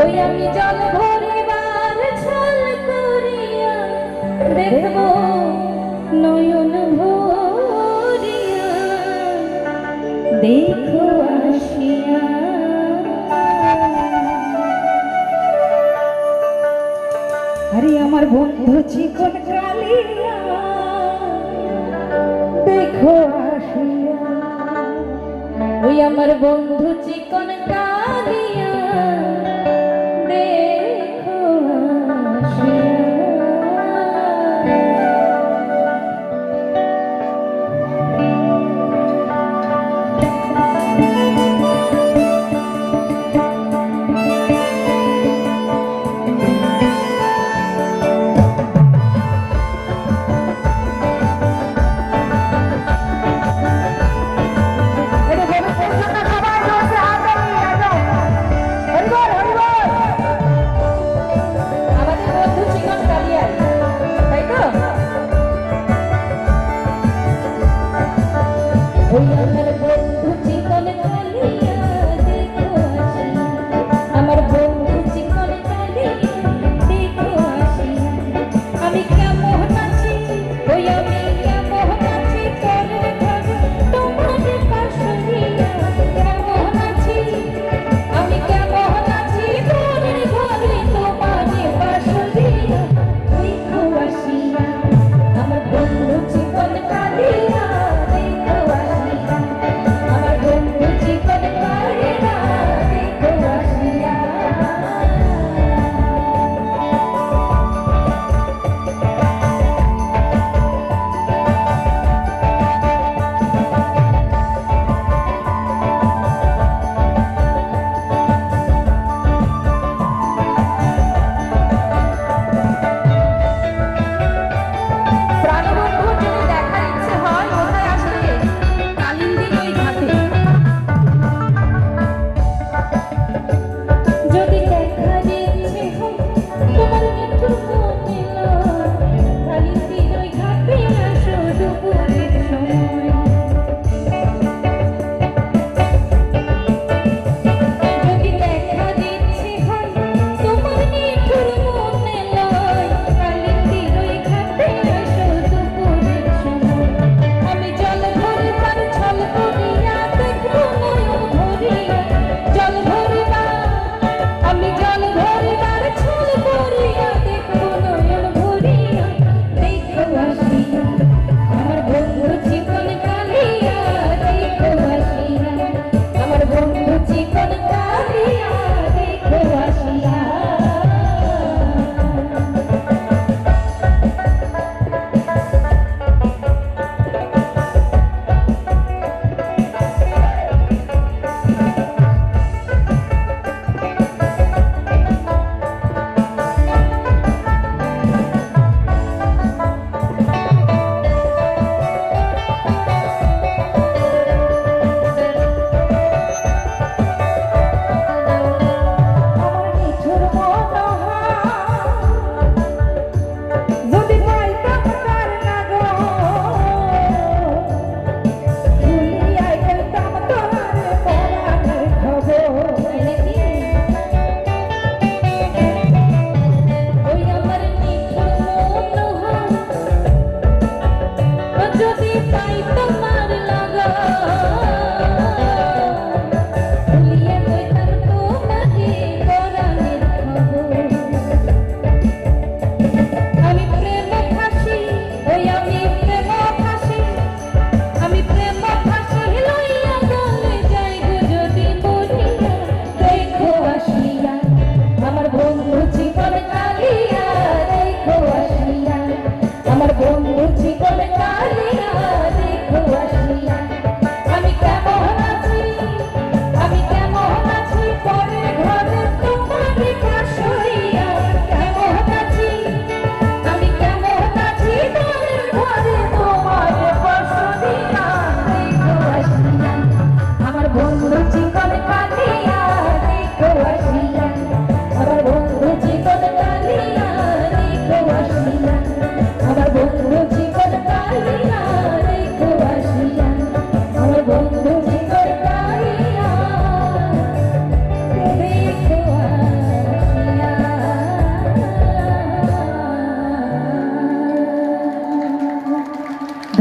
ওই আমি জল ভরিবার ছল করিয়া দেখব নয়ন ভরিয়া। দেখো আসিয়া। আরে আমার বন্ধু চিকন কালিয়া, দেখো আসিয়া। ওই আমার বন্ধু চিকন কালিয়া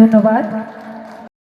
ধন্যবাদ।